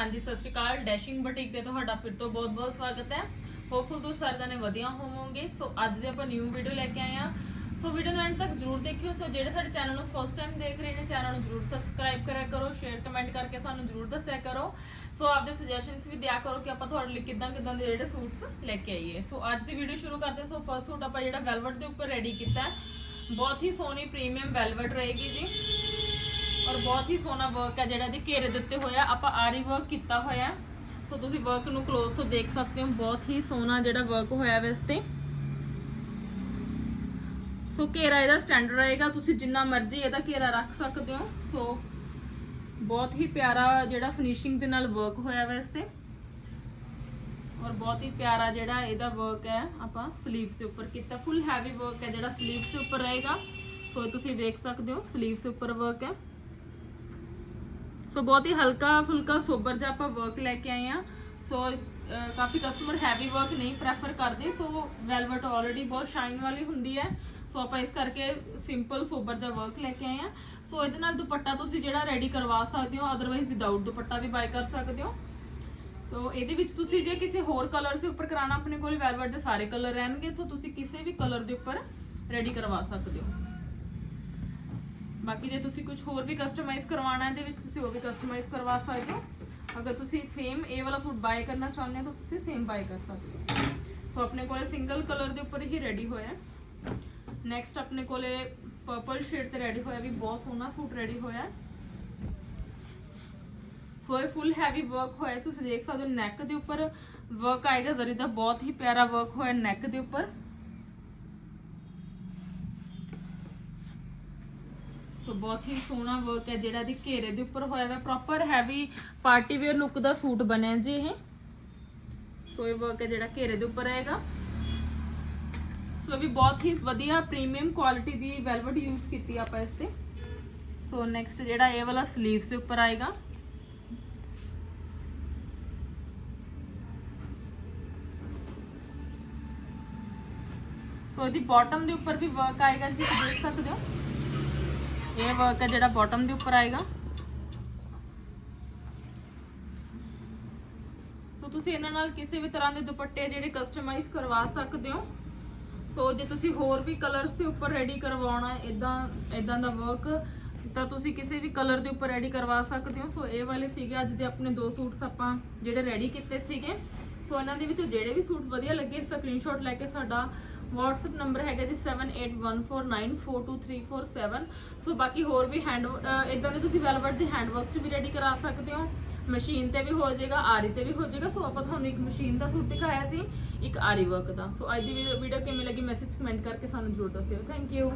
ਹਾਂਜੀ, ਸਤਿ ਸ਼੍ਰੀ ਅਕਾਲ। Dashing boutique ਤੇ ਤੁਹਾਡਾ ਫਿਰ ਤੋਂ ਬਹੁਤ-ਬਹੁਤ ਸਵਾਗਤ ਹੈ। ਹੋਪਫੁਲ ਤੁਸੀਂ ਸਾਰੇ ਜਣੇ ਵਧੀਆ ਹੋਵੋਗੇ। ਸੋ ਅੱਜ ਦੇ ਆਪਾਂ ਨਿਊ ਵੀਡੀਓ ਲੈ ਕੇ ਆਏ ਆ ਸੋ ਵੀਡੀਓ ਨੂੰ ਐਂਡ ਤੱਕ ਜਰੂਰ ਦੇਖਿਓ। ਸੋ ਜਿਹੜੇ ਸਾਡੇ ਚੈਨਲ ਨੂੰ ਫਸਟ ਟਾਈਮ ਦੇਖ ਰਹੇ ਨੇ ਚੈਨਲ ਨੂੰ ਜਰੂਰ ਸਬਸਕ੍ਰਾਈਬ ਕਰਿਆ ਕਰੋ। ਸ਼ੇਅਰ ਕਮੈਂਟ ਕਰਕੇ ਸਾਨੂੰ ਜਰੂਰ ਦੱਸਿਆ ਕਰੋ। ਸੋ ਆਪਦੇ ਸੁਜੈਸ਼ਨਸ ਵੀ ਦਿਆ ਕਰੋ ਕਿ ਆਪਾਂ ਤੁਹਾਡੇ ਲਈ ਕਿਦਾਂ ਕਿਦਾਂ ਦੇ ਜਿਹੜੇ ਸੂਟਸ ਲੈ ਕੇ ਆਈਏ। ਸੋ ਅੱਜ ਦੀ ਵੀਡੀਓ ਸ਼ੁਰੂ ਕਰਦੇ ਸੋ ਫਰਸਟ ਸੂਟ ਆਪਾਂ ਜਿਹੜਾ ਵੈਲਵਟ ਦੇ ਉੱਪਰ ਰੈਡੀ ਕੀਤਾ ਬਹੁਤ ਹੀ ਸੋਹਣੀ ਪ੍ਰੀਮੀਅਮ ਵੈਲਵਟ ਰਹੇਗੀ ਜੀ। ਔਰ ਬਹੁਤ ਹੀ ਸੋਹਣਾ ਵਰਕ ਹੈ ਜਿਹੜਾ ਇਹਦੇ ਘੇਰੇ ਦੇ ਉੱਤੇ ਹੋਇਆ। ਆਪਾਂ ਆਰੀ ਵਰਕ ਕੀਤਾ ਹੋਇਆ। ਸੋ ਤੁਸੀਂ ਵਰਕ ਨੂੰ ক্লোਜ਼ ਤੋਂ ਦੇਖ ਸਕਦੇ ਹੋ। ਬਹੁਤ ਹੀ ਸੋਹਣਾ ਜਿਹੜਾ ਵਰਕ ਹੋਇਆ ਵੈਸੇ। ਸੋ ਘੇਰਾ ਇਹਦਾ ਸਟੈਂਡਰਡ ਰਹੇਗਾ। ਤੁਸੀਂ ਜਿੰਨਾ ਮਰਜ਼ੀ ਇਹਦਾ ਘੇਰਾ ਰੱਖ ਸਕਦੇ ਹੋ। ਸੋ ਬਹੁਤ ਹੀ ਪਿਆਰਾ ਜਿਹੜਾ ਫਿਨਿਸ਼ਿੰਗ ਦੇ ਨਾਲ ਵਰਕ ਹੋਇਆ ਵੈਸੇ। ਔਰ ਬਹੁਤ ਹੀ ਪਿਆਰਾ ਜਿਹੜਾ ਇਹਦਾ ਵਰਕ ਹੈ। ਆਪਾਂ ਸਲੀਵਸ ਦੇ ਉੱਪਰ ਕੀਤਾ। ਫੁੱਲ ਹੈਵੀ ਵਰਕ ਹੈ ਜਿਹੜਾ ਸਲੀਵਸ ਦੇ ਉੱਪਰ ਰਹੇਗਾ। ਸੋ ਤੁਸੀਂ ਦੇਖ ਸਕਦੇ ਹੋ। ਸਲੀਵਸ ਦੇ ਉੱਪਰ ਵਰਕ ਹੈ। ਸੋ ਬਹੁਤ ਹੀ ਹਲਕਾ ਫੁਲਕਾ ਸੋਬਰ ਜਿਹਾ ਆਪਾਂ ਵਰਕ ਲੈ ਕੇ ਆਏ ਆ ਸੋ ਕਾਫੀ ਕਸਟਮਰ ਹੈਵੀ ਵਰਕ ਨਹੀਂ ਪ੍ਰੈਫਰ ਕਰਦੇ। ਸੋ ਵੈਲਵਟ ਆਲਰੇਡੀ ਬਹੁਤ ਸ਼ਾਈਨ ਵਾਲੀ ਹੁੰਦੀ ਹੈ। ਸੋ, ਆਪਾਂ ਇਸ ਕਰਕੇ ਸਿੰਪਲ ਸੋਬਰ ਜਿਹਾ ਵਰਕ ਲੈ ਕੇ ਆਏ ਆ ਸੋ, ਇਹਦੇ ਨਾਲ ਦੁਪੱਟਾ ਤੁਸੀਂ ਜਿਹੜਾ ਰੈਡੀ ਕਰਵਾ ਸਕਦੇ ਹੋ। ਅਦਰਵਾਈਜ਼ ਵਿਦਆਊਟ ਦੁਪੱਟਾ ਵੀ ਬਾਈ ਕਰ ਸਕਦੇ ਹੋ। ਸੋ, ਇਹਦੇ ਵਿੱਚ ਤੁਸੀਂ ਜੇ ਕਿਸੇ ਹੋਰ ਕਲਰ ਦੇ ਉੱਪਰ ਕਰਾਣਾ ਆਪਣੇ ਕੋਲ ਵੈਲਵਟ ਦੇ ਸਾਰੇ ਕਲਰ ਰਹਿਣਗੇ। ਸੋ, ਤੁਸੀਂ ਕਿਸੇ ਵੀ ਕਲਰ ਦੇ ਉੱਪਰ ਰੈਡੀ ਕਰਵਾ ਸਕਦੇ ਹੋ। ਬਾਕੀ ਜੇ ਤੁਸੀਂ ਕੁਝ ਹੋਰ ਵੀ ਕਸਟਮਾਈਜ਼ ਕਰਵਾਉਣਾ ਹੈ, ਇਹਦੇ ਵਿੱਚ ਤੁਸੀਂ ਉਹ ਵੀ ਕਸਟਮਾਈਜ਼ ਕਰਵਾ ਸਕਦੇ ਹੋ। ਅਗਰ ਤੁਸੀਂ ਸੇਮ ਇਹ ਵਾਲਾ ਸੂਟ ਬਾਏ ਕਰਨਾ ਚਾਹੁੰਦੇ ਹੋ, ਤਾਂ ਤੁਸੀਂ ਸੇਮ ਬਾਏ ਕਰ ਸਕਦੇ ਹੋ। ਸੋ ਆਪਣੇ ਕੋਲੇ ਸਿੰਗਲ ਕਲਰ ਦੇ ਉੱਪਰ ਹੀ ਰੈਡੀ ਹੋਇਆ ਨੈਕਸਟ ਆਪਣੇ ਕੋਲੇ ਪਰਪਲ ਸ਼ੇਡ ਤੇ ਰੈਡੀ ਹੋਇਆ ਵੀ ਬਹੁਤ ਸੋਹਣਾ ਸੂਟ ਰੈਡੀ ਹੋਇਆ ਸੋ ਇਹ ਫੁੱਲ ਹੈਵੀ ਵਰਕ ਹੋਇਆ ਤੁਸੀਂ ਦੇਖ ਸਕਦੇ ਹੋ ਨੈਕ ਦੇ ਉੱਪਰ ਵਰਕ ਆਏਗਾ। ਜ਼ਰੀ ਦਾ ਬਹੁਤ ਹੀ ਪਿਆਰਾ ਵਰਕ ਹੋਇਆ ਨੈਕ ਦੇ ਉੱਪਰ। ਸੋ ਬਹੁਤ ਹੀ ਸੋਹਣਾ ਵਰਕ ਹੈ, ਜਿਹੜਾ ਦੀ ਘੇਰੇ ਦੇ ਉੱਪਰ ਹੋਇਆ ਹੈ proper heavy party wear look ਦਾ ਸੂਟ ਬਣਿਆ ਜੀ ਇਹ। ਸੋ ਇਹ ਵਰਕ ਹੈ ਜਿਹੜਾ ਘੇਰੇ ਦੇ ਉੱਪਰ ਆਏਗਾ। ਸੋ ਇਹ ਵੀ ਬਹੁਤ ਹੀ ਵਧੀਆ ਪ੍ਰੀਮੀਅਮ ਕੁਆਲਿਟੀ ਦੀ ਵੈਲਵਟ ਯੂਜ਼ ਕੀਤੀ ਆਪਾਂ ਇਸ ਤੇ। ਸੋ ਨੈਕਸਟ ਜਿਹੜਾ ਇਹ ਵਾਲਾ 슬ੀਵਸ ਦੇ ਉੱਪਰ ਆਏਗਾ। ਸੋ ਇਹਦੀ ਬਾਟਮ ਦੇ ਉੱਪਰ ਵੀ ਵਰਕ ਆਏਗਾ ਜੀ, ਤੁਸੀਂ ਦੇਖ ਸਕਦੇ ਹੋ। ਇਹ ਵਰਕ ਹੈ ਜਿਹੜਾ ਬਾਟਮ ਦੇ ਉੱਪਰ ਆਏਗਾ। ਸੋ ਤੁਸੀਂ ਇਹਨਾਂ ਨਾਲ ਕਿਸੇ ਵੀ ਤਰ੍ਹਾਂ ਦੇ ਦੁਪੱਟੇ ਜਿਹੜੇ ਕਸਟਮਾਈਜ਼ ਕਰਵਾ ਸਕਦੇ ਹੋ। ਸੋ ਜੇ ਤੁਸੀਂ ਹੋਰ ਵੀ ਕਲਰਸ ਦੇ ਉੱਪਰ ਰੈਡੀ ਕਰਵਾਉਣਾ ਇਦਾਂ ਇਦਾਂ ਦਾ ਵਰਕ ਤਾਂ ਤੁਸੀਂ ਕਿਸੇ ਵੀ ਕਲਰ ਦੇ ਉੱਪਰ ਰੈਡੀ ਕਰਵਾ ਸਕਦੇ ਹੋ। ਸੋ ਇਹ ਵਾਲੇ ਸੀਗੇ ਅੱਜ ਦੇ ਆਪਣੇ ਦੋ ਸੂਟਸ ਆਪਾਂ ਜਿਹੜੇ ਰੈਡੀ ਕੀਤੇ ਸੀਗੇ। ਸੋ ਇਹਨਾਂ ਦੇ ਵਿੱਚੋਂ ਜਿਹੜੇ ਵੀ ਸੂਟ ਵਧੀਆ ਲੱਗੇ ਸਕਰੀਨਸ਼ਾਟ ਲੈ ਕੇ ਸਾਡਾ WhatsApp ਨੰਬਰ ਹੈਗਾ ਜੀ 7814942347 ਸੋ ਬਾਕੀ ਹੋਰ ਵੀ ਹੈਂਡ ਇਦਾਂ ਦੇ ਤੁਸੀਂ ਵੈਲਵਟ ਦੇ ਹੈਂਡਵਰਕ ਚ ਵੀ ਰੈਡੀ ਕਰਾ ਸਕਦੇ ਹੋ। ਮਸ਼ੀਨ ਤੇ ਵੀ ਹੋ ਜਾਏਗਾ, ਆਰੀ ਤੇ ਵੀ ਹੋ ਜਾਏਗਾ। ਸੋ ਆਪਾਂ ਤੁਹਾਨੂੰ ਇੱਕ ਮਸ਼ੀਨ ਦਾ ਸੂਟ ਦਿਖਾਇਆ ਸੀ, ਇੱਕ ਆਰੀ ਵਰਕ ਦਾ। ਸੋ ਅੱਜ ਦੀ ਵੀਡੀਓ ਕਿਵੇਂ ਲੱਗੀ ਮੈਸੇਜ ਕਮੈਂਟ ਕਰਕੇ ਸਾਨੂੰ ਜ਼ਰੂਰ ਦੱਸਿਓ। Thank you